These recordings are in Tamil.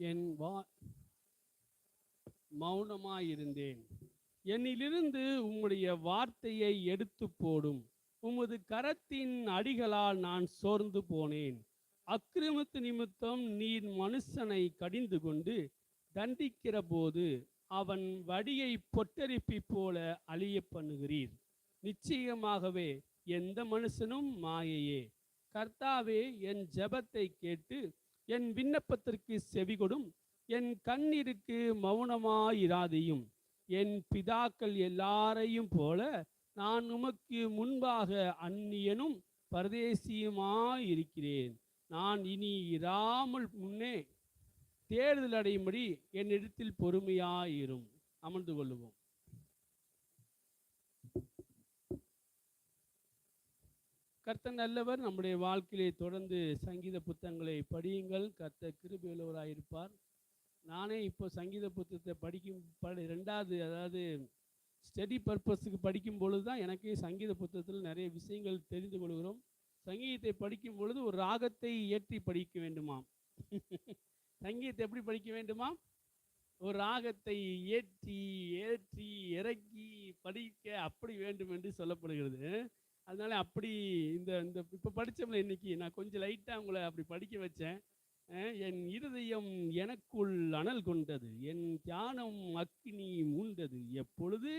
என் வா மௌனமாயிருந்தேன். என்னிலிருந்து உம்முடைய வார்த்தையை எடுத்து போடும். உமது கரத்தின் அடிகளால் நான் சோர்ந்து போனேன். அக்கிரமத்து நிமித்தம் நீர் மனுஷனை கடிந்து கொண்டு தண்டிக்கிற போது அவன் வடியை பொட்டரிப்பி போல அழிய பண்ணுகிறீர். நிச்சயமாகவே எந்த மனுஷனும் மாயையே. கர்த்தாவே என் ஜெபத்தை கேட்டு என் விண்ணப்பத்திற்கு செவிகொடும் என் கண்ணீருக்கு மௌனமாயிராதையும். என் பிதாக்கள் எல்லாரையும் போல நான் உமக்கு முன்பாக அந்நியனும் பரதேசியுமாயிருக்கிறேன். நான் இனி இராமல் முன்னே தேடுதல் அடையும்படி என்னிடத்தில் பொறுமையாயிரும். அமர்ந்து கொள்ளுவோம். கர்த்த நல்லவர். நம்முடைய வாழ்க்கையிலே தொடர்ந்து சங்கீத புத்தகங்களை படியுங்கள். கர்த்தர் கிருபையுள்ளவராயிருப்பார் நானே இப்போ சங்கீத புத்தகத்தை படிக்கும் படி ரெண்டாவது அதாவது ஸ்டடி பர்பஸுக்கு படிக்கும் பொழுது தான் எனக்கே சங்கீத புத்தகத்தில் நிறைய விஷயங்கள் தெரிந்து கொள்கிறோம். சங்கீதத்தை படிக்கும் பொழுது ஒரு ராகத்தை ஏற்றி படிக்க வேண்டுமாம். சங்கீதத்தை எப்படி படிக்க வேண்டுமா ஒரு ராகத்தை ஏற்றி ஏற்றி இறக்கி படிக்க அப்படி வேண்டும் என்று சொல்லப்படுகிறது. அதனால் அப்படி இந்த இந்த இப்போ படித்தோம்ல இன்னைக்கு நான் கொஞ்சம் லைட்டாக உங்களை அப்படி படிக்க வச்சேன். என் இருதயம் எனக்குள் அனல் கொண்டது என் தியானம் அக்னி மூண்டது. எப்பொழுது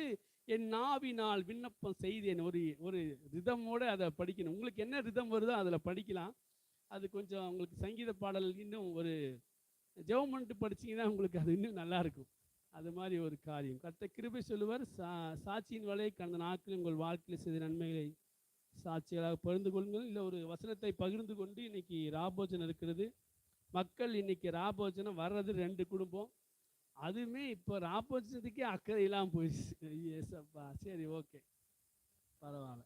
என் நாவினால் விண்ணப்பம் செய்தேன் ஒரு ஒரு ரிதமோடு அதை படிக்கணும். உங்களுக்கு என்ன ரிதம் வருதோ அதில் படிக்கலாம். அது கொஞ்சம் உங்களுக்கு சங்கீத பாடல் இன்னும் ஒரு ஜெபம் பண்ணிட்டு படிச்சீங்கன்னா உங்களுக்கு அது இன்னும் நல்லா இருக்கும். அது மாதிரி ஒரு காரியம். கத்த கிருபை சொல்லுவார். சா சாட்சியின் வலை கடந்த நாட்களில் உங்கள் வாழ்க்கையில் செய்த நன்மைகளை சாட்சிகளாக பகிர்ந்து கொள்ளுங்கள். இல்லை ஒரு வசனத்தை பகிர்ந்து கொண்டு இன்னைக்கு ராபோஜனம் இருக்கிறது. மக்கள் இன்னைக்கு ராபோஜனம் வர்றது ரெண்டு குடும்பம். அதுவுமே இப்போ ராபோஜனத்துக்கே அக்கறை இல்லாமல் போயிடுச்சு. ஏசப்பா சரி ஓகே. பரவாயில்ல.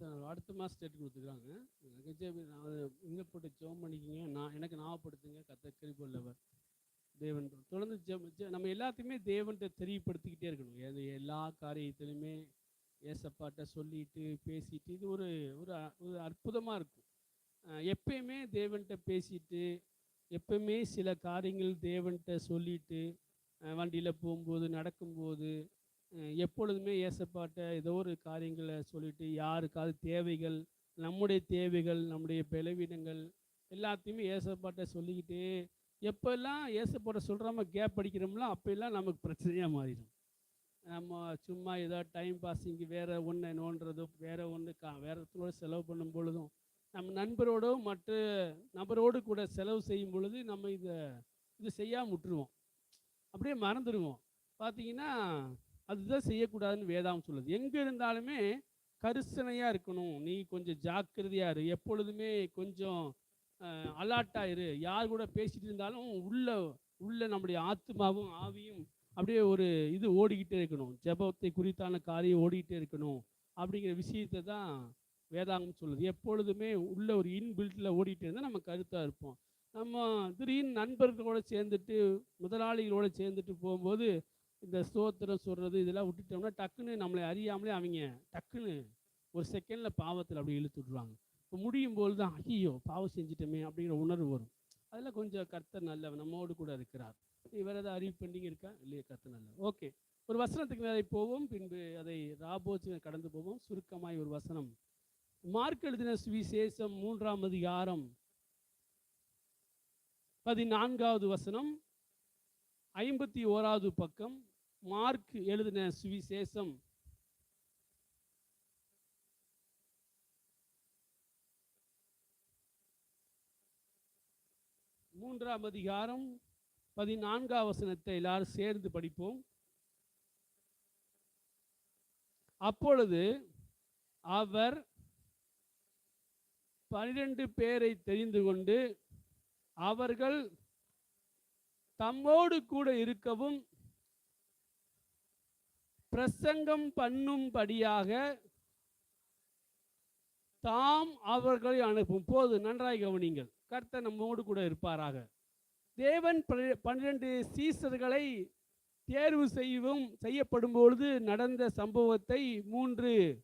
அடுத்த மாதம் டேட் கொடுத்துருக்காங்க நகைச்சுவை நான் இங்கே போட்டு ஜெபம் பண்ணிக்கிங்க. நான் எனக்கு ஞாபகப்படுத்துங்க. கத்த கிருபல்லவர் தேவன் தொடர்ந்து ஜெப நம்ம எல்லாத்தையுமே தேவன்கிட்ட தெரியப்படுத்திக்கிட்டே இருக்கணும். எது எல்லா காரியத்திலையுமே ஏசப்பாட்ட சொல்லிட்டு பேசிட்டு இது ஒரு ஒரு அ- ஒரு அற்புதமாக இருக்கும். எப்பயுமே தேவன்கிட்ட பேசிட்டு எப்பயுமே சில காரியங்கள் தேவன்கிட்ட சொல்லிட்டு வண்டியில் போகும்போது நடக்கும்போது எப்பொழுதுமே ஏசப்பாட்ட ஏதோ ஒரு காரியங்களை சொல்லிட்டு யாருக்காவது தேவைகள் நம்முடைய தேவைகள் நம்முடைய பலவீனங்கள் எல்லாத்தையுமே ஏசப்பாட்ட சொல்லிக்கிட்டே எப்போல்லாம் ஏசப்பாட்ட சொல்கிறாம கேப் அடிக்கிறோம்ல அப்போல்லாம் நமக்கு பிரச்சனையாக மாறிடும். நம்ம சும்மா ஏதோ டைம் பாஸிங்கு வேறு ஒன்று நோண்டுறதோ வேறு ஒன்று கா வேறு இடத்துல செலவு பண்ணும் பொழுதும் நம்ம நண்பரோடோ மற்ற நபரோடு கூட செலவு செய்யும் பொழுது நம்ம இதை இது செய்யாமல் விட்டுருவோம். அப்படியே மறந்துடுவோம் பார்த்தீங்கன்னா அதுதான் செய்யக்கூடாதுன்னு வேதாம் சொல்லுது. எங்கே இருந்தாலுமே கரிசனையாக இருக்கணும். நீ கொஞ்சம் ஜாக்கிரதையாக இரு. எப்பொழுதுமே கொஞ்சம் அலாட்டாக இரு. யார் கூட பேசிட்டு இருந்தாலும் உள்ள உள்ள நம்முடைய ஆத்மாவும் ஆவியும் அப்படியே ஒரு இது ஓடிக்கிட்டே இருக்கணும். ஜெபத்தை குறித்தான காரியம் ஓடிக்கிட்டே இருக்கணும் அப்படிங்கிற விஷயத்தை தான் வேதாங்கம் சொல்லுது. எப்பொழுதுமே உள்ள ஒரு இன்பில்ட்டில் ஓடிட்டு இருந்தால் நம்ம கருத்தாக இருப்போம். நம்ம திடீர்னு நண்பர்களோட சேர்ந்துட்டு முதலாளிகளோட சேர்ந்துட்டு போகும்போது இந்த ஸ்தோத்திரம் சொல்கிறது இதெல்லாம் விட்டுட்டோம்னா டக்குன்னு நம்மளை அறியாமலே அவங்க டக்குன்னு ஒரு செகண்டில் பாவத்தில் அப்படி இழுத்து விட்ருவாங்க இப்போ முடியும் போது தான் ஐயோ பாவம் செஞ்சிட்டோமே அப்படிங்கிற உணர்வு வரும். அதில் கொஞ்சம் கர்த்தர் நல்லவர் நம்மோடு கூட இருக்கிறார். வேறு ஏதாவது அறிவு பெண்டிங் இருக்கா? இல்லையே கர்த்தர் நல்லவர். ஓகே. ஒரு வசனத்துக்கு மேலே போவோம் பின்பு அதை ராபோச்சு கடந்து போவோம். சுருக்கமாய் ஒரு வசனம். மார்க் எழுதின சுவிசேஷம் மூன்றாம் அதிகாரம் பதினான்காவது வசனம் ஐம்பத்தி ஓராவது பக்கம். மார்க் எழுதின சுவிசேஷம். மூன்றாம் அதிகாரம் பதினான்காம் வசனத்தை எல்லாரும் சேர்ந்து படிப்போம். அப்பொழுது அவர் பனிரெண்டு பேரை தெரிந்து கொண்டு அவர்கள் தம்மோடு கூட இருக்கவும் பிரசங்கம் பண்ணும்படியாக தாம் அவர்களை அனுப்பும். போது நன்றாய் கவனிங்கள். கர்த்தர் நம்மோடு கூட இருப்பாராக. தேவன் பன்னிர- பன்னிரண்டு சீசர்களை தேர்வு செய்யவும் செய்யப்படும் பொழுது நடந்த சம்பவத்தை மூன்று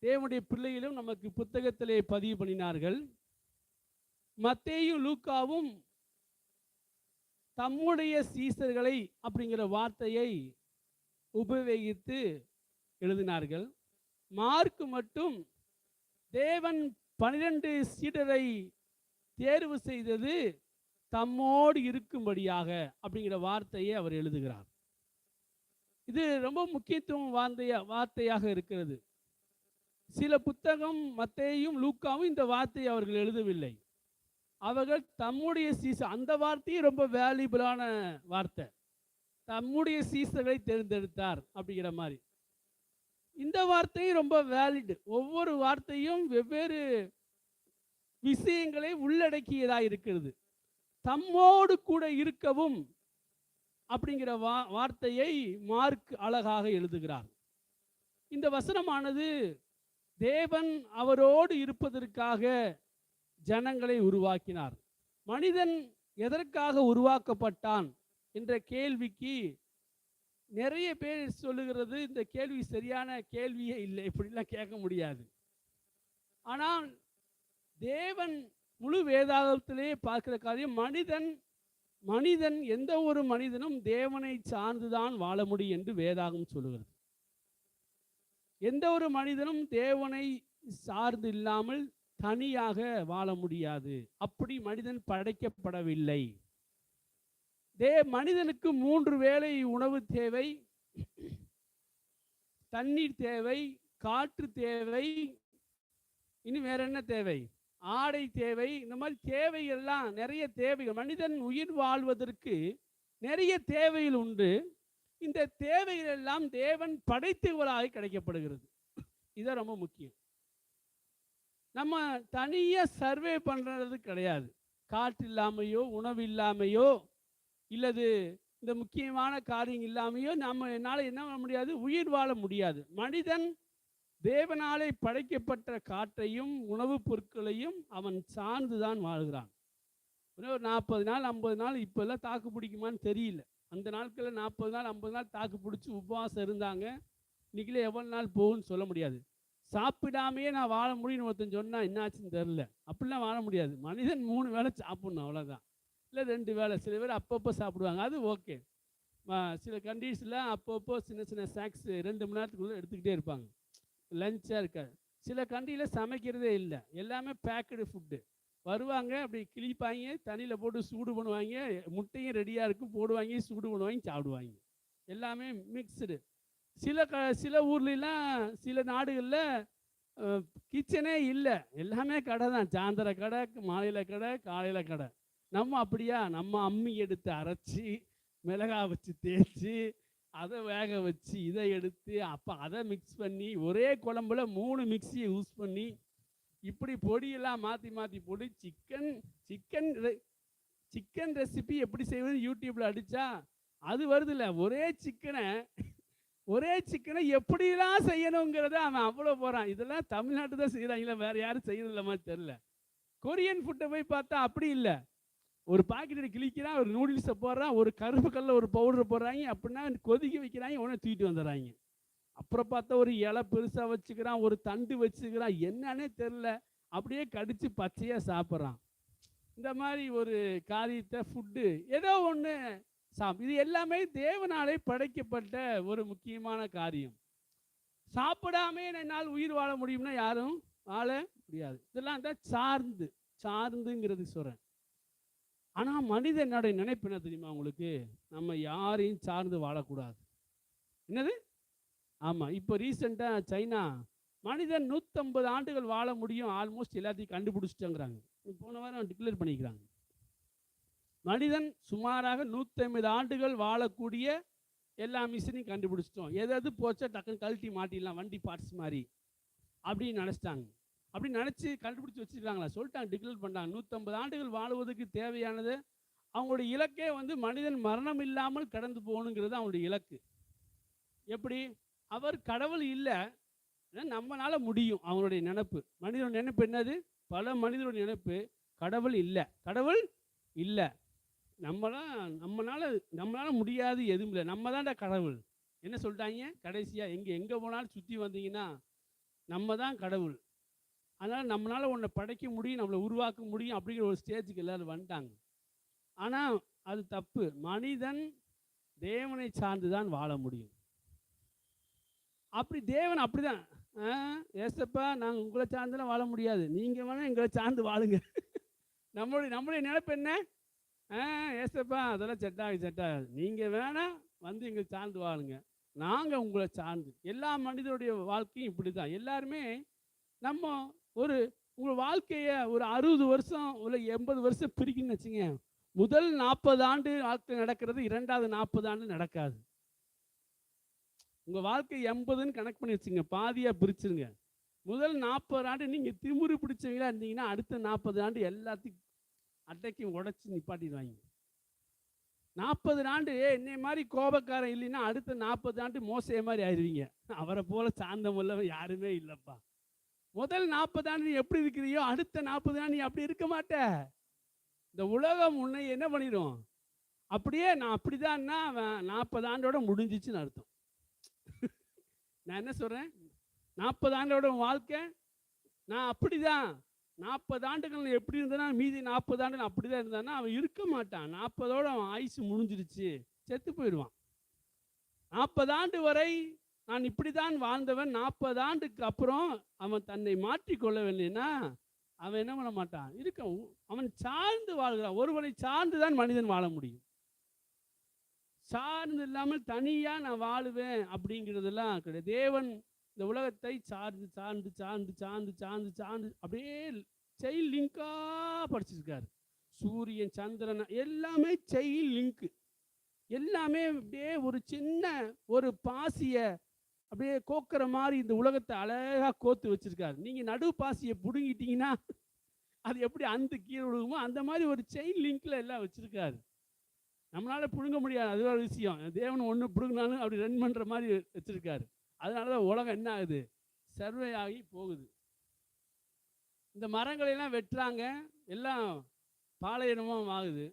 தேவனுடைய பிள்ளைகளும் நமக்கு புத்தகத்திலே பதிவு பண்ணினார்கள். மத்தேயும் லூக்காவும் தம்முடைய சீசர்களை அப்படிங்கிற வார்த்தையை உபயோகித்து எழுதினார்கள். மார்க் மட்டும் தேவன் பனிரெண்டு சீடரை தேர்வு செய்தது தம்மோடு இருக்கும்படியாக அப்படிங்கிற வார்த்தையை அவர் எழுதுகிறார். இது ரொம்ப முக்கியத்துவம் வார்த்தைய வார்த்தையாக இருக்கிறது. சில புத்தகம் மத்தையும் லூக்காவும் இந்த வார்த்தையை அவர்கள் எழுதவில்லை. அவர்கள் தம்முடைய சீச அந்த வார்த்தையும் ரொம்ப வேல்யூபிளான வார்த்தை. தம்முடைய சீசர்களை தேர்ந்தெடுத்தார் அப்படிங்கிற மாதிரி. இந்த வார்த்தையும் ரொம்ப வேலிட் ஒவ்வொரு வார்த்தையும் வெவ்வேறு விஷயங்களை உள்ளடக்கியதாக இருக்கிறது. தம்மோடு கூட இருக்கவும் அப்படிங்கிற வா வார்த்தையை மார்க் அழகாக எழுதுகிறார். இந்த வசனமானது தேவன் அவரோடு இருப்பதற்காக ஜனங்களை உருவாக்கினார். மனிதன் எதற்காக உருவாக்கப்பட்டான்? என்ற கேள்விக்கு நிறைய பேர் சொல்லுகிறது இந்த கேள்வி சரியான கேள்வியே இல்லை இப்படிலாம் கேட்க முடியாது. ஆனால் தேவன் முழு வேதாகத்திலே பார்க்கிற காரியம் மனிதன் மனிதன் எந்த ஒரு மனிதனும் தேவனை சார்ந்துதான் வாழ முடியும் என்று வேதாகம் சொல்லுகிறது. எந்த ஒரு மனிதனும் தேவனை சார்ந்து இல்லாமல் தனியாக வாழ முடியாது. அப்படி மனிதன் படைக்கப்படவில்லை. தே மனிதனுக்கு மூன்று வேளை உணவு தேவை. தண்ணீர் தேவை காற்று தேவை இனி வேற என்ன தேவை? ஆடை தேவை இந்த மாதிரி தேவைகள்லாம் நிறைய தேவைகள். மனிதன் உயிர் வாழ்வதற்கு நிறைய தேவைகள் உண்டு. இந்த தேவைகள் எல்லாம் தேவன் படைத்தவராக கிடைக்கப்படுகிறது. இது ரொம்ப முக்கியம். நம்ம தனியாக சர்வே பண்ணுறது கிடையாது. காற்று இல்லாமையோ உணவு இல்லாமையோ இல்லது இந்த முக்கியமான காரியம் இல்லாமையோ நம்ம என்னால் என்ன பண்ண முடியாது? உயிர் வாழ முடியாது. மனிதன் தேவனாலே படைக்கப்பட்ட காற்றையும் உணவுப் பொருட்களையும் அவன் சார்ந்து தான் வாழ்கிறான். ஒரு நாற்பது நாள் ஐம்பது நாள் இப்போல்லாம் தாக்கு பிடிக்குமான்னு தெரியல. அந்த நாட்களில் நாற்பது நாள் ஐம்பது நாள் தாக்கு பிடிச்சி உபவாசம் இருந்தாங்க. இன்றைக்கில எவ்வளோ நாள் போகும்னு சொல்ல முடியாது. சாப்பிடாமையே நான் வாழ முடியும்னு ஒருத்தன் சொன்னால் என்னாச்சுன்னு தெரில அப்படிலாம் வாழ முடியாது. மனிதன் மூணு வேளை சாப்பிடணும் அவ்வளோதான் இல்லை ரெண்டு வேளை. சில பேர் அப்பப்போ சாப்பிடுவாங்க. அது ஓகே. சில கண்டிஷனில் அப்பப்போ சின்ன சின்ன ஸ்நாக்ஸ் ரெண்டு மணி நேரத்துக்குள்ளே எடுத்துக்கிட்டே இருப்பாங்க. லஞ்சாக இருக்காது சில கண்ட்ரியில் சமைக்கிறதே இல்லை. எல்லாமே பேக்கடு ஃபுட்டு வருவாங்க அப்படி கிழிப்பாங்க தண்ணியில் போட்டு சூடு பண்ணுவாங்க முட்டையும் ரெடியாக இருக்கும் போடுவாங்க சூடு பண்ணுவாங்க சாப்பிடுவாங்க. எல்லாமே மிக்சடு சில க சில ஊர்லாம் சில நாடுகளில் கிச்சனே இல்லை. எல்லாமே கடை தான். சாயந்தர கடை மாலையில் கடை காலையில் கடை. நம்ம அப்படியா? நம்ம அம்மி எடுத்து அரைச்சி மிளகா வச்சு தேய்ச்சி அதை வேக வச்சு இதை எடுத்து அப்போ அதை மிக்ஸ் பண்ணி ஒரே குழம்புல மூணு மிக்ஸியை யூஸ் பண்ணி இப்படி பொடியெல்லாம் மாற்றி மாற்றி போட்டு சிக்கன் சிக்கன் சிக்கன் ரெசிபி எப்படி செய்வது யூடியூப்பில் அடித்தா அது வருதுல்ல. ஒரே சிக்கனை ஒரே சிக்கனை எப்படிலாம் செய்யணுங்கிறத அவன் அவ்வளோ போகிறான் இதெல்லாம் தமிழ்நாட்டு தான் செய்கிறாங்களே வேறு யாரும் செய்யறதில்ல தெரில கொரியன் ஃபுட்டை போய் பார்த்தா அப்படி இல்லை. ஒரு பாக்கெட்டை கிழிக்கிறான் ஒரு நூடுல்ஸை போடுறான் ஒரு கருப்பு கல்ல ஒரு பவுடர் போடுறாங்க அப்படின்னா கொதிக்க வைக்கிறாங்க உடனே தூக்கிட்டு வந்துடுறாங்க. அப்புறம் பார்த்தா ஒரு இலை பெருசாக வச்சுக்கிறான் ஒரு தண்டு வச்சுக்கிறான் என்னன்னே தெரில அப்படியே கடித்து பச்சையாக சாப்பிட்றான். இந்த மாதிரி ஒரு காரியத்தை ஃபுட்டு ஏதோ ஒன்று சாப் இது எல்லாமே தேவனாலே படைக்கப்பட்ட ஒரு முக்கியமான காரியம். சாப்பிடாமே என்னால் உயிர் வாழ முடியும்னா யாரும் வாழ முடியாது. இதெல்லாம் தான் சார்ந்து சார்ந்துங்கிறது சொல்கிறேன் ஆனால் மனிதனுடைய நினைப்பு என்ன தெரியுமா உங்களுக்கு? நம்ம யாரையும் சார்ந்து வாழக்கூடாது. என்னது? ஆமாம் இப்போ ரீசெண்டாக சைனா மனிதன் நூற்றம்பது ஆண்டுகள் வாழ முடியும் ஆல்மோஸ்ட் எல்லாத்தையும் கண்டுபிடிச்சிட்டேங்கிறாங்க. போன வாரம் டிக்ளேர் பண்ணிக்கிறாங்க. மனிதன் சுமாராக நூற்றம்பது ஆண்டுகள் வாழக்கூடிய எல்லா மிஷினையும் கண்டுபிடிச்சிட்டோம். எதாவது போச்சா டக்குன்னு கழட்டி மாட்டிடலாம் வண்டி பார்ட்ஸ் மாதிரி. அப்படின்னு நினச்சிட்டாங்க. அப்படின்னு நினச்சி கண்டுபிடிச்சி வச்சுருக்காங்களா? சொல்லிட்டாங்க டிக்ளேர் பண்ணாங்க நூற்றம்பது ஆண்டுகள் வாழுவதற்கு தேவையானது அவங்களுடைய இலக்கே வந்து மனிதன் மரணம் இல்லாமல் கடந்து போகணுங்கிறது அவங்களுடைய இலக்கு. எப்படி? அவர் கடவுள் இல்லை நம்மளால் முடியும் அவங்களுடைய நினப்பு. மனிதனுடைய நினைப்பு என்னது? பல மனிதனுடைய நினைப்பு கடவுள் இல்லை. கடவுள் இல்லை. நம்மளாம் நம்மளால நம்மளால முடியாது எதுவும் இல்லை. நம்ம தான்டா கடவுள். என்ன சொல்லிட்டாங்க? கடைசியாக எங்கே எங்கே போனாலும் சுற்றி வந்தீங்கன்னா நம்ம தான் கடவுள். அதனால் நம்மளால் ஒன்றை படைக்க முடியும் நம்மளை உருவாக்க முடியும் அப்படிங்கிற ஒரு ஸ்டேஜுக்கு எல்லோரும் வந்துட்டாங்க. ஆனால் அது தப்பு. மனிதன் தேவனை சார்ந்து தான் வாழ முடியும். அப்படி தேவன் அப்படிதான். ஏசப்பா நாங்கள் உங்களை சார்ந்துலாம் வாழ முடியாது. நீங்கள் வேணால் எங்களை சார்ந்து வாழுங்க. நம்மளுடைய நம்மளுடைய நினைப்பு என்ன? ஆ ஏசப்பா அதெல்லாம் செட்டாக செட்டாகாது நீங்கள் வேணால் வந்து எங்களை சார்ந்து வாழுங்க. நாங்கள் உங்களை சார்ந்து. எல்லா மனிதனுடைய வாழ்க்கையும் இப்படி தான் எல்லாருமே நம்ம ஒரு உங்கள் வாழ்க்கையை ஒரு அறுபது வருஷம் உள்ள எண்பது வருஷம் பிரிக்குன்னு வச்சுங்க முதல் நாற்பது ஆண்டு வாழ்க்கை நடக்கிறது இரண்டாவது நாற்பது ஆண்டு நடக்காது. உங்கள் வாழ்க்கை எண்பதுன்னு கணக்கு பண்ணி வச்சுங்க பாதியாக பிரிச்சுருங்க. முதல் நாற்பது ஆண்டு நீங்கள் திமுரு பிடிச்சவங்களா இருந்தீங்கன்னா அடுத்த நாற்பது ஆண்டு எல்லாத்தையும் அட்டைக்கும் உடச்சி நிப்பாட்டிடுவாங்க. நாற்பது ஆண்டு என்னை மாதிரி கோபக்காரன் இல்லைன்னா அடுத்த நாற்பது ஆண்டு மோசைய மாதிரி ஆயிடுவீங்க அவரை போல சாந்தம் உள்ளவன் யாருமே இல்லைப்பா. முதல் நாற்பது ஆண்டு நீ எப்படி இருக்கிறியோ அடுத்த நாற்பது ஆண்டு நீ அப்படி இருக்க மாட்ட. இந்த உலகம் உன்னை என்ன பண்ணிடும்? அப்படியே நான் அப்படிதான்னா நாற்பது ஆண்டோட முடிஞ்சிச்சுன்னு அர்த்தம். நான் என்ன சொல்கிறேன் நாற்பது ஆண்டோட வாழ்க்கை நான் அப்படிதான். நாற்பது ஆண்டுகள் எப்படி இருந்தனா மீதி நாற்பது ஆண்டு அப்படி தான் இருந்தானா அவன் இருக்க மாட்டான். நாற்பதோட அவன் ஆயுசு முடிஞ்சிருச்சு. செத்து போயிடுவான். நாற்பது ஆண்டு வரை நான் இப்படி தான் வாழ்ந்தவன் நாற்பது ஆண்டுக்கு அப்புறம் அவன் தன்னை மாற்றிக்கொள்ளவில்லைன்னா அவன் என்ன பண்ண மாட்டான்? இருக்க அவன் சார்ந்து வாழ்கிறான். ஒருவனை சார்ந்து தான் மனிதன் வாழ முடியும். சார்ந்து இல்லாமல் தனியாக நான் வாழுவேன் அப்படிங்கிறதெல்லாம் கிடையாது. தேவன் இந்த உலகத்தை சார்ந்து சார்ந்து சார்ந்து சார்ந்து சார்ந்து சார்ந்து அப்படியே செயல் லிங்காக படிச்சிருக்காரு. சூரியன் சந்திரன் எல்லாமே செயல் லிங்க்கு எல்லாமே அப்படியே ஒரு சின்ன ஒரு பாசியை அப்படியே கோக்கிற மாதிரி இந்த உலகத்தை அழகாக கோத்து வச்சிருக்காரு. நீங்கள் நடு பாசியை பிடுங்கிட்டீங்கன்னா அது எப்படி அந்த கீழே விழுகுமோ அந்த மாதிரி ஒரு செயின் லிங்க்ல எல்லாம் வச்சிருக்காரு. நம்மளால பிடுங்க முடியாது. அது ஒரு விஷயம். தேவன் ஒன்று பிடுங்கினாலும் அப்படி ரன் பண்ணுற மாதிரி வச்சிருக்காரு. அதனால தான் உலகம் என்ன ஆகுது? சர்வே ஆகி போகுது. இந்த மரங்களையெல்லாம் வெட்டுறாங்க. எல்லாம் பாலையினமும் ஆகுது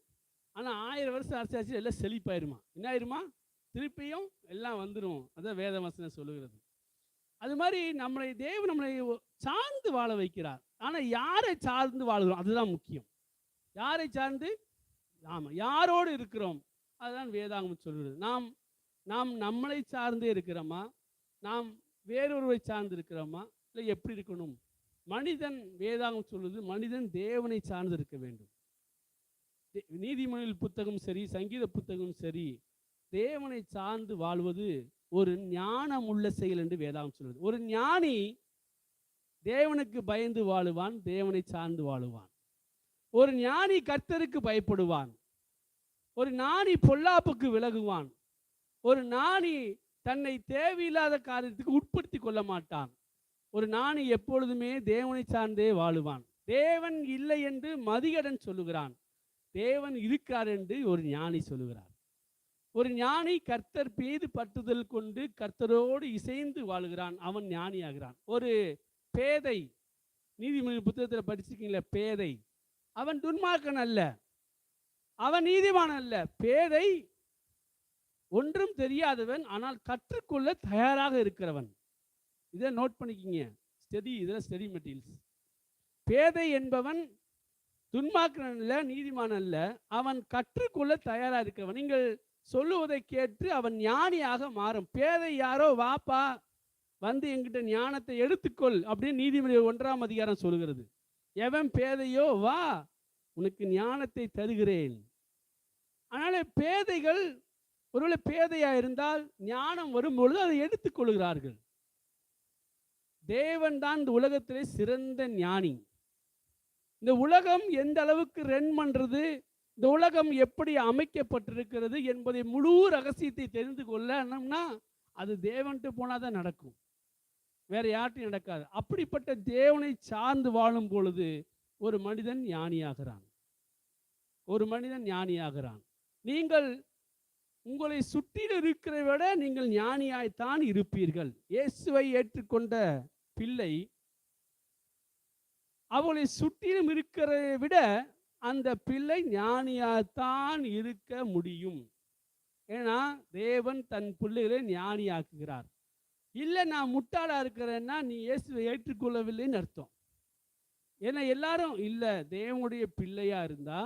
ஆனால் ஆயிரம் வருஷம் அரசாச்சு எல்லாம் செழிப்பாயிருமா? என்ன ஆயிருமா? திருப்பியும் எல்லாம் வந்துடும் அதான் வேத வசனம் சொல்லுகிறது. அது மாதிரி நம்மளை தேவன் நம்மளை சார்ந்து வாழ வைக்கிறார். ஆனால் யாரை சார்ந்து வாழ்கிறோம்? அதுதான் முக்கியம். யாரை சார்ந்து? ஆமாம் யாரோடு இருக்கிறோம்? அதுதான் வேதாங்கம் சொல்கிறது நாம் நாம் நம்மளை சார்ந்தே இருக்கிறோமா? நாம் வேறொருவை சார்ந்து இருக்கிறோமா? இல்லை எப்படி இருக்கணும்? மனிதன் வேதாகம் சொல்வது மனிதன் தேவனை சார்ந்து இருக்க வேண்டும். நீதிமொழியில் புத்தகம் சரி சங்கீத புத்தகம் சரி தேவனை சார்ந்து வாழ்வது ஒரு ஞானம் உள்ள செயல் என்று வேதாம் சொல்வது ஒரு ஞானி தேவனுக்கு பயந்து வாழுவான் தேவனை சார்ந்து வாழுவான். ஒரு ஞானி கர்த்தருக்கு பயப்படுவான். ஒரு ஞானி பொல்லாப்புக்கு விலகுவான். ஒரு ஞானி தன்னை தேவையில்லாத காரியத்துக்கு உட்படுத்தி கொள்ள மாட்டான். ஒரு ஞானி எப்பொழுதுமே தேவனை சார்ந்தே வாழுவான். தேவன் இல்லை என்று மதிகடன் சொல்லுகிறான். தேவன் இருக்கார் என்று ஒரு ஞானி சொல்லுகிறார். ஒரு ஞானி கர்த்தர் மீது பட்டுதல் கொண்டு கர்த்தரோடு இசைந்து வாழுகிறான். அவன் ஞானியாகிறான். ஒரு பேதை நீதிமொழி புத்தகத்தில் படிச்சிருக்கீங்களா பேதை. அவன் துன்மார்க்கன் அல்ல. அவன் நீதிமான் அல்ல. பேதை ஒன்றும் தெரியாதவன் ஆனால் கற்றுக்கொள்ள தயாராக இருக்கிறவன். இதை நோட் பண்ணிக்கிங்க. ஸ்டெடி இதில் ஸ்டெடி மெட்டீரியல்ஸ் பேதை என்பவன் துன்மாக்கன் அல்ல நீதிமான் அல்ல. அவன் கற்றுக்கொள்ள தயாராக இருக்கிறவன். நீங்கள் சொல்லுவதை கேட்டு அவன் ஞானியாக மாறும். பேதை யாரோ வாப்பா வந்து எங்கிட்ட ஞானத்தை எடுத்துக்கொள் அப்படின்னு நீதிமொழி ஒன்றாம் அதிகாரம் சொல்லுகிறது. எவன் பேதையோ வா உனக்கு ஞானத்தை தருகிறேன். அதனால பேதைகள் ஒருவேளை பேதையா இருந்தால் ஞானம் வரும்பொழுது அதை எடுத்துக்கொள்கிறார்கள். தேவன் தான் இந்த உலகத்திலே சிறந்த ஞானி. இந்த உலகம் எந்த அளவுக்கு ரன் பண்றது இந்த உலகம் எப்படி அமைக்கப்பட்டிருக்கிறது என்பதை முழு ரகசியத்தை தெரிந்து கொள்ளணும்னா அது தேவன்ட்டு போனால் தான் நடக்கும். வேற யார்ட்டையும் நடக்காது. அப்படிப்பட்ட தேவனை சார்ந்து வாழும் பொழுது ஒரு மனிதன் ஞானியாகிறான். ஒரு மனிதன் ஞானியாகிறான். நீங்கள் உங்களை சுற்றிலும் இருக்கிறதை விட நீங்கள் ஞானியாய்த்தான் இருப்பீர்கள். இயேசுவை ஏற்றுக்கொண்ட பிள்ளை அவளை சுற்றிலும் இருக்கிறதை விட அந்த பிள்ளை ஞானியாகத்தான் இருக்க முடியும். ஏன்னா தேவன் தன் பிள்ளைகளை ஞானியாக்குகிறார். இல்லை நான் முட்டாளா இருக்கிறேன்னா நீ இயேசுவை ஏற்றுக்கொள்ளவில்லைன்னு அர்த்தம். ஏன்னா எல்லாரும் இல்லை தேவனுடைய பிள்ளையா இருந்தா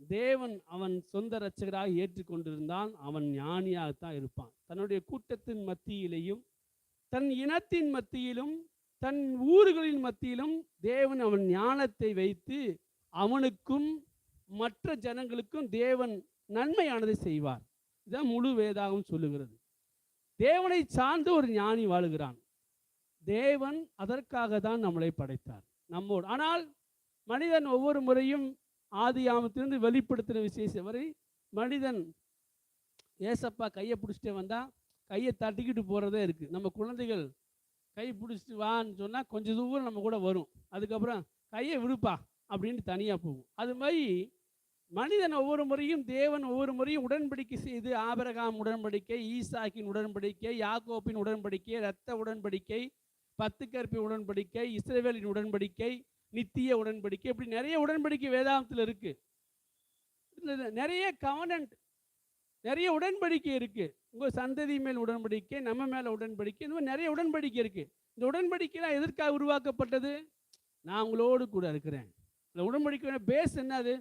தேவன் அவன் சொந்த ரச்சகராக ஏற்றுக்கொண்டிருந்தான் அவன் ஞானியாகத்தான் இருப்பான். தன்னுடைய கூட்டத்தின் மத்தியிலையும் தன் இனத்தின் மத்தியிலும் தன் ஊர்களின் மத்தியிலும் தேவன் அவன் ஞானத்தை வைத்து அவனுக்கும் மற்ற ஜனங்களுக்கும் தேவன் நன்மையானதை செய்வார். இதான் முழு வேதாகம் சொல்லுகிறது. தேவனை சார்ந்து ஒரு ஞானி வாழுகிறான். தேவன் அதற்காக தான் நம்மளை படைத்தார். நம்மோடு. ஆனால் மனிதன் ஒவ்வொரு முறையும் ஆதி ஆமத்திலிருந்து வெளிப்படுத்தின விசேஷம் வரை மனிதன் ஏசப்பா கையை பிடிச்சிட்டே வந்தால் கையை தட்டிக்கிட்டு போகிறதே இருக்குது நம்ம குழந்தைகள் கை பிடிச்சிட்டு வான்னு சொன்னால் கொஞ்சம் தூரம் நம்ம கூட வரும். அதுக்கப்புறம் கையை விடுப்பா. அப்படின்னு தனியாக போகும். அது மாதிரி மனிதன் ஒவ்வொரு முறையும் தேவன் ஒவ்வொரு முறையும் உடன்படிக்கை செய்து ஆபரகாம் உடன்படிக்கை ஈசாக்கின் உடன்படிக்கை யாக்கோப்பின் உடன்படிக்கை இரத்த உடன்படிக்கை பத்து கற்பி உடன்படிக்கை இஸ்ரேவேலின் உடன்படிக்கை நித்திய உடன்படிக்கை இப்படி நிறைய உடன்படிக்கை வேதாந்தத்தில் இருக்குது நிறைய கவனன்ட் நிறைய உடன்படிக்கை இருக்குது உங்கள் சந்ததி மேல் உடன்படிக்கை நம்ம மேலே உடன்படிக்கை இந்த மாதிரி நிறைய உடன்படிக்கை இருக்குது இந்த உடன்படிக்கைலாம் எதற்காக உருவாக்கப்பட்டது? நான் உங்களோடு கூட இருக்கிறேன். இந்த உடன்படிக்கை பேஸ் என்னது?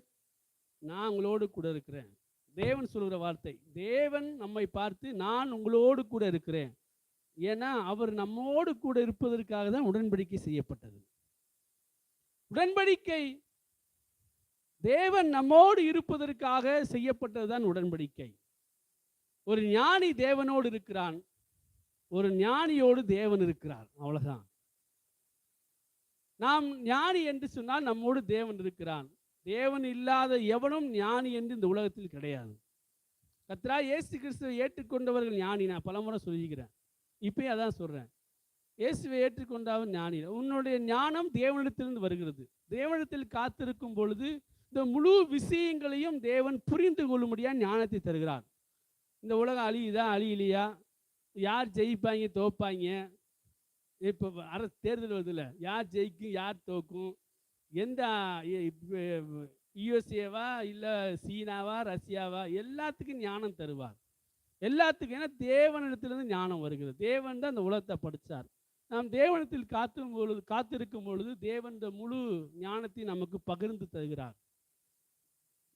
நான் உங்களோடு கூட இருக்கிறேன். தேவன் சொல்கிற வார்த்தை தேவன் நம்மை பார்த்து நான் உங்களோடு கூட இருக்கிறேன். ஏன்னா அவர் நம்மோடு கூட இருப்பதற்காக தான் உடன்படிக்கை செய்யப்பட்டது. உடன்படிக்கை தேவன் நம்மோடு இருப்பதற்காக செய்யப்பட்டதுதான் உடன்படிக்கை. ஒரு ஞானி தேவனோடு இருக்கிறான் ஒரு ஞானியோடு தேவன் இருக்கிறார். அவ்வளவுதான். நாம் ஞானி என்று சொன்னால் நம்மோடு தேவன் இருக்கிறான். தேவன் இல்லாத எவனும் ஞானி என்று இந்த உலகத்தில் கிடையாது. கத்ரா இயேசு கிறிஸ்துவை ஏற்றுக்கொண்டவர்கள் ஞானி. நான் பலமுறை சொல்லிக்கிறேன் இப்பயும் அதான் சொல்கிறேன் இயேசுவை ஏற்றுக்கொண்டவன் ஞானி. உன்னுடைய ஞானம் தேவனிடத்திலிருந்து வருகிறது. தேவனிடத்தில் காத்திருக்கும் பொழுது இந்த முழு விஷயங்களையும் தேவன் புரிந்து கொள்ளும்படியாக ஞானத்தை தருகிறார். இந்த உலகம் அழியுதா? அழியலையா? யார் ஜெயிப்பாங்க? தோப்பாங்க? இப்போ அர தேர்தல் வருதுல யார் ஜெயிக்கும் யார் தோக்கும்? எந்த யுஎஸ்ஏவா இல்லை சீனாவா ரஷ்யாவா? எல்லாத்துக்கும் ஞானம் தருவார். எல்லாத்துக்கும் ஏன்னா தேவனிடத்திலிருந்து ஞானம் வருகிறது. தேவன் தான் அந்த உலகத்தை படித்தார் நாம் தேவனத்தில் காத்தும் பொழுது காத்திருக்கும் பொழுது தேவன் முழு ஞானத்தை நமக்கு பகிர்ந்து தருகிறார்.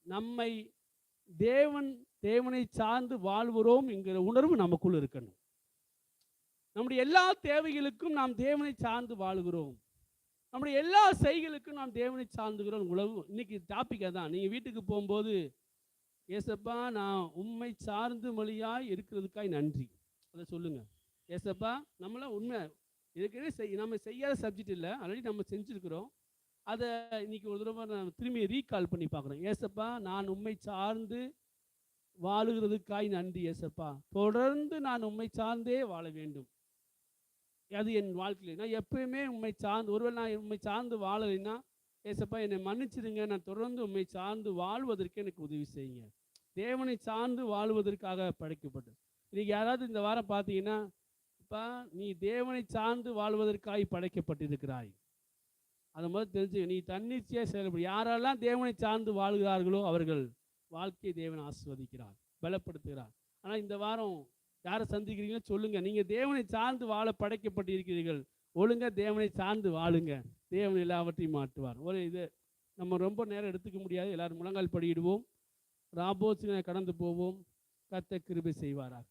நம்மை தேவன் தேவனை சார்ந்து வாழ்கிறோம் என்கிற உணர்வு நமக்குள் இருக்கணும். நம்முடைய எல்லா தேவைகளுக்கும் நாம் தேவனை சார்ந்து வாழுகிறோம். நம்முடைய எல்லா செய்களுக்கும் நாம் தேவனை சார்ந்துகிறோம். உழவு இன்னைக்கு டாபிக் தான் நீங்கள் வீட்டுக்கு போகும்போது ஏசப்பா நான் உண்மை சார்ந்து மொழியாய் இருக்கிறதுக்காய் நன்றி. அதை சொல்லுங்கள் ஏசப்பா நம்மளாம் உண்மை ஏற்கனவே செய் நம்ம செய்யாத சப்ஜெக்ட் இல்லை. ஆல்ரெடி நம்ம செஞ்சுருக்கிறோம். அதை இன்னைக்கு ஒரு தடவை நான் திரும்பி ரீகால் பண்ணி பார்க்குறோம் ஏசப்பா நான் உண்மை சார்ந்து வாழுகிறதுக்காய் நன்றி ஏசப்பா. தொடர்ந்து நான் உண்மை சார்ந்தே வாழ வேண்டும். அது என் வாழ்க்கையில். நான் எப்பயுமே உண்மை சார்ந்து ஒருவேளை நான் உண்மை சார்ந்து வாழலைன்னா ஏசப்பா என்னை மன்னிச்சிடுங்க. நான் தொடர்ந்து உண்மை சார்ந்து வாழ்வதற்கு எனக்கு உதவி செய்யுங்க. தேவனை சார்ந்து வாழ்வதற்காக படைக்கப்பட்டது இன்றைக்கி யாராவது இந்த வாரம் பார்த்தீங்கன்னா இப்போ நீ தேவனை சார்ந்து வாழ்வதற்காக படைக்கப்பட்டிருக்கிறாய். அதை முதல் தெரிஞ்சு நீ தன்னிச்சையாக செயல்படும் யாரெல்லாம் தேவனை சார்ந்து வாழ்கிறார்களோ அவர்கள் வாழ்க்கையை தேவன் ஆஸ்வதிக்கிறார் பலப்படுத்துகிறார். ஆனால் இந்த வாரம் யாரை சந்திக்கிறீங்களோ சொல்லுங்க. நீங்க தேவனை சார்ந்து வாழ படைக்கப்பட்டிருக்கிறீர்கள். ஒழுங்காக தேவனை சார்ந்து வாழுங்க. தேவன் எல்லாவற்றையும் மாற்றுவார். ஒரு இது நம்ம ரொம்ப நேரம் எடுத்துக்க முடியாது. எல்லாரும் முழங்கால் படியிடுவோம். ராபோசினை கடந்து போவோம். கத்த கிருபை செய்வாராக.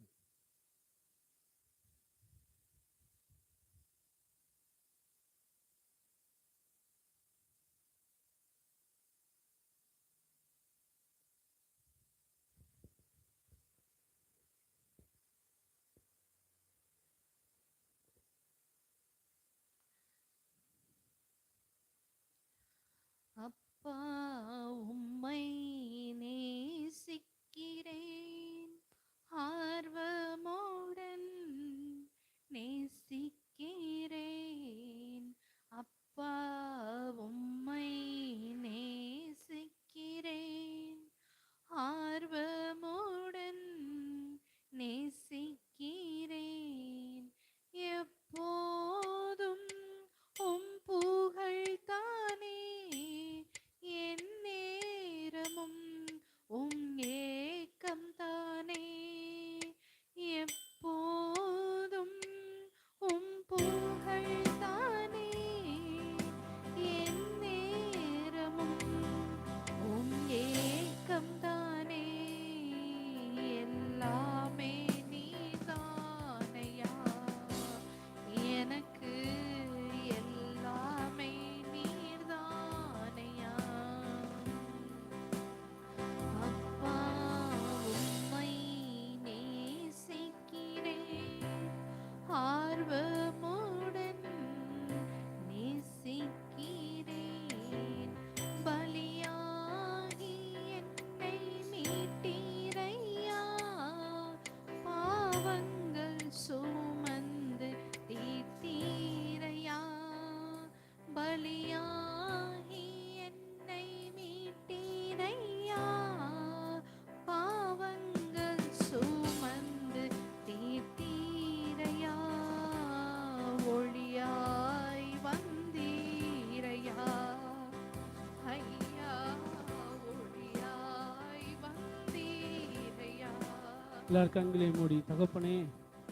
எல்லார் கண்களையும் மூடி தகப்பனே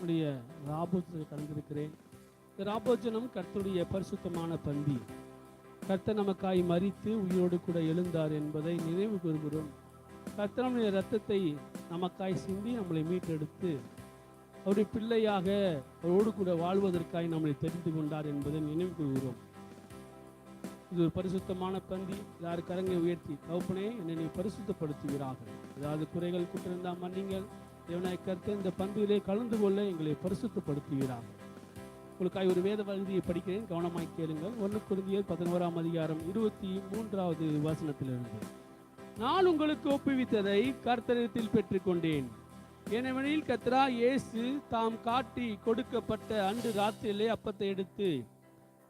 உடைய ராபோஜனத்தில் கலந்திருக்கிறேன். இந்த ராபோஜனம் கர்த்தருடைய பரிசுத்தமான பந்தி. கர்த்தர் நமக்காய் மறித்து உயிரோடு கூட எழுந்தார் என்பதை நினைவு கூறுகிறோம் கர்த்தனுடைய ரத்தத்தை நமக்காய் சிந்தி நம்மளை மீட்டெடுத்து அவருடைய பிள்ளையாக அவரோடு கூட வாழ்வதற்காய் நம்மளை தெரிந்து கொண்டார் என்பதை நினைவு கூறுகிறோம் இது ஒரு பரிசுத்தமான பந்தி. யார் கரங்களை உயர்த்தி தகப்பனே என்னை பரிசுத்தப்படுத்துகிறார்கள் பரிசுத்தப்படுத்துவீராக. ஏதாவது குறைகள் குற்றிருந்தால் மன்னிங்கள். தேவனாய் கருத்து இந்த பந்தியிலே கலந்து கொள்ள எங்களை பரிசுத்தப்படுத்துகிறார் உங்களுக்காய் ஒரு வேத பகுதியை படிக்கிறேன். கவனமாய் கேளுங்கள். ஒன்று குருந்தியர் பதினோராம் அதிகாரம் இருபத்தி மூன்றாவது வசனத்திலிருந்து. நான் உங்களுக்கு ஒப்புவித்ததை கர்த்தரத்தில் பெற்றுக்கொண்டேன். ஏனெனில் கத்ரா இயேசு தாம் காட்டி கொடுக்கப்பட்ட அன்று ராத்திரியிலே அப்பத்தை எடுத்து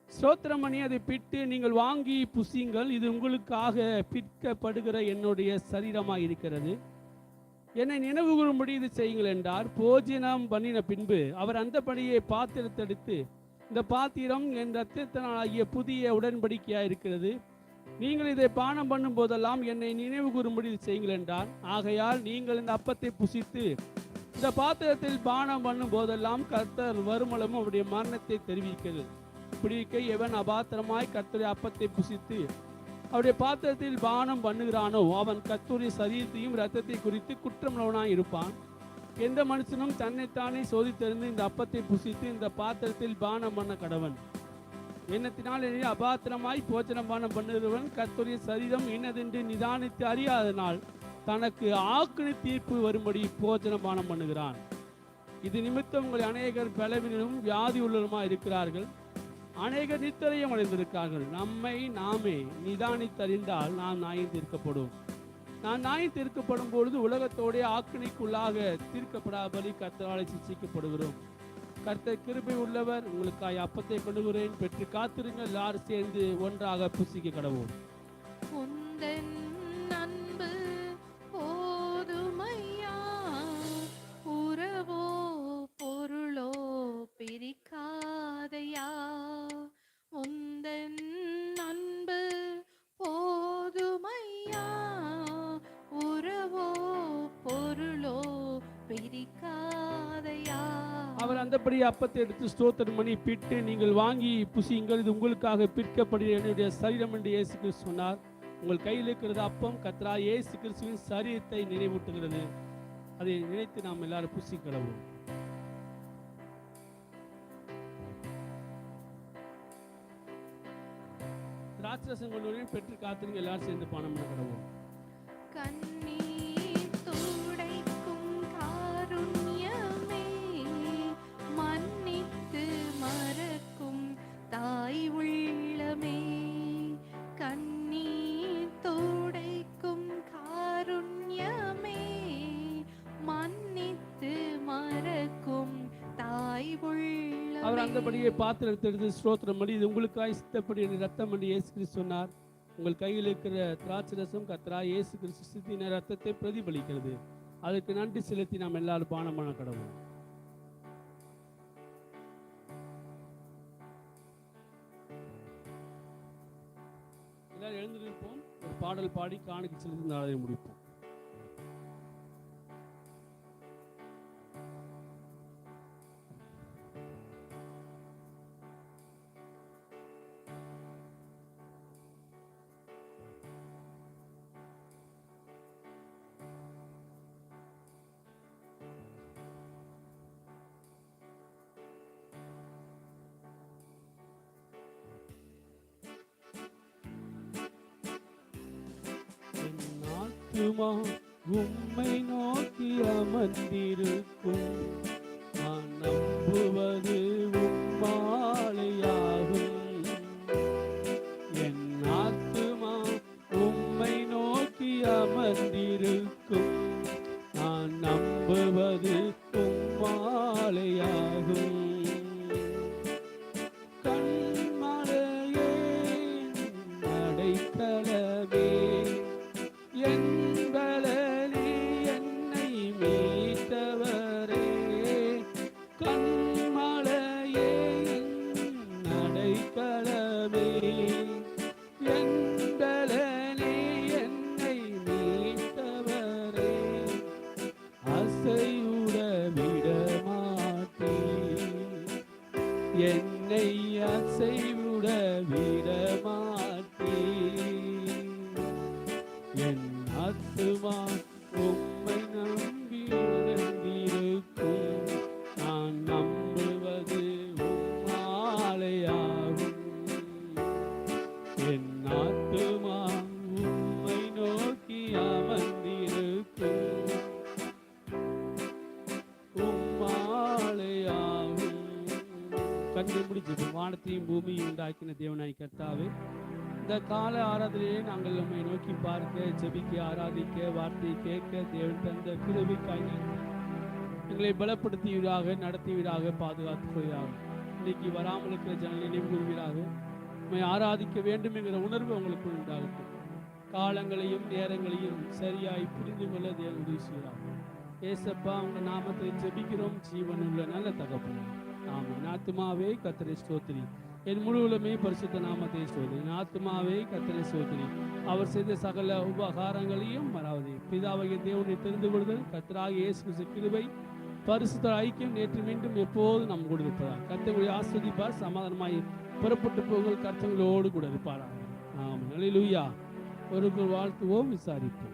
சோத்திரமணி அதை பிட்டு நீங்கள் வாங்கி புசியுங்கள். இது உங்களுக்காக பிற்கப்படுகிற என்னுடைய சரீரமாக இருக்கிறது. என்னை நினைவு கூறும்படி இது செய்யுங்கள் என்றார். போஜனம் பண்ணின பின்பு அவர் அந்த பணியை பாத்திரத்தெடுத்து இந்த பாத்திரம் என் ஆகிய புதிய உடன்படிக்கையாக இருக்கிறது. நீங்கள் இதை பானம் பண்ணும் போதெல்லாம் என்னை நினைவு கூறும்படி இது செய்யுங்கள் என்றார். ஆகையால் நீங்கள் இந்த அப்பத்தை புசித்து இந்த பாத்திரத்தில் பானம் பண்ணும் போதெல்லாம் கர்த்தர் வருமளவும் அவருடைய மரணத்தை தெரிவிக்கிறது இப்படி இருக்க எவன் அபாத்திரமாய் கர்த்தருடைய அப்பத்தை புசித்து அவருடைய பாத்திரத்தில் பானம் பண்ணுகிறானோ அவன் கத்தூரி சரீரத்தையும் ரத்தத்தை குறித்து குற்றமுள்ளவனாய் இருப்பான். எந்த மனுஷனும் தன்னைத்தானே சோதித்தறிந்து இந்த அப்பத்தை புசித்து இந்த பாத்திரத்தில் பானம் பண்ண கடவன். எண்ணத்தினால் என்னை அபாத்திரமாய் போஜனம் பானம் பண்ணுகிறவன் கர்த்தருடைய சரீரம் இன்னதென்று நிதானித்து அறியாதனால் தனக்கு ஆக்கினி தீர்ப்பு வரும்படி போஜன பானம் பண்ணுகிறான். இது நிமித்தம் உங்கள் அநேகர் பலவீனரும் வியாதி உள்ளவருமாய் இருக்கிறார்கள். அநேகர் நித்திரையும் அடைந்திருக்கார்கள். நம்மை நாமே நிதானித்தறிந்தால் நாம் நாயின் தீர்க்கப்படும். நான் நாயின் தீர்க்கப்படும் பொழுது உலகத்தோடைய ஆக்கினைக்குள்ளாக தீர்க்கப்படாதபடி கர்த்தராலே சிக்ஷிக்கப்படுகிறோம் கர்த்தர் கிருபை உள்ளவர் உங்களுக்காய் அப்பத்தை கொண்டுகிறேன். பெற்று காத்திருங்கள். எல்லாரும் சேர்ந்து ஒன்றாக புசிக்க கடவுள் அந்தபடி அப்பத்தை எடுத்து ஸ்தோத்திரம் பண்ணி பிட்டு நீங்கள் வாங்கி புசியுங்கள். இது உங்களுக்காக பிற்கப்படுகிற என்னுடைய சரீரம் என்று இயேசு கிறிஸ்து சொன்னார். உங்கள் கையில் இருக்கிறது அப்பம். கத்ரா இயேசு கிறிஸ்துவின் சரீரத்தை நினைவூட்டுகிறது. அதை நினைத்து நாம் எல்லாரும் புசிக்கிடவும் திராட்சரசம் கொண்டு பெற்று காத்திருங்க எல்லாரும் சேர்ந்து பானம் பண்ண அந்தபடியே பாத்திரத்தை எடுத்து ஸ்தோத்திரம் பண்ணி இது உங்களுக்காய் சித்தப்படி ரத்தம் பண்ணி இயேசு கிறிஸ்து சொன்னார். உங்கள் கையில் இருக்கிற திராட்சை ரசம் கத்ரா இயேசு கிறிஸ்து சித்தின ரத்தத்தை பிரதிபலிக்கிறது. அதுக்கு நன்றி செலுத்தி நாம் எல்லாரும் பானம் பண்ண கடவுள். எல்லாரும் எழுந்திருப்போம். ஒரு பாடல் பாடி காணிக்கு செலுத்தி நாளை முடிப்போம். ஆத்துமா உம்மை நோக்கி அமர்ந்திருக்கும். நான் நம்புவது உண்டாக்கின கர்த்தாவே இந்த கால ஆராதனையை நாங்கள் உம்மை நோக்கி பார்க்க ஜெபிக்க ஆராதிக்க வார்த்தையை கேட்க தேவன் தந்த கிருபிக்காய் நன்றி. எங்களை பலப்படுத்துவீராக பாதுகாத்து பாதுகாத்துவீராக இன்னைக்கு வராமல் இருக்கிற ஜனங்களை நினைவு கூறுவீராக ஆராதிக்க வேண்டும் என்கிற உணர்வு உங்களுக்கு உண்டாகட்டும். காலங்களையும் நேரங்களையும் சரியாய் புரிந்து கொள்ள தேவன் உதவி செய்கிறார். ஏசப்பா உங்க நாமத்தை ஜெபிக்கிறோம். ஜீவன் உள்ள நல்ல தகப்பனே. ஆமென். நாத்துமாவே கத்திரை ஸ்தோத்திரி. என் முழுவலுமே பரிசுத்த நாமத்தை சோதி என் ஆத்மாவே கத்தரை சோதனை அவர் செய்த சகல உபகாரங்களையும் மறாவது. பிதாவாகிய தேவனை தெரிந்து கொள்தல் கத்தராக இயேசு கிறிஸ்து கிருபை பரிசுத்த ஐக்கியம் நேற்று மீண்டும் எப்போதும் நம் கூட இருப்பதால் கத்தங்களை ஆஸ்வதிப்பார் சமாதானமாய் புறப்பட்டு போங்கள் கர்த்தங்களோடு கூட இருப்பாராக. ஆமாம் ஹalleluya. ஒருவர் வாழ்த்துவோம் விசாரிப்போம்.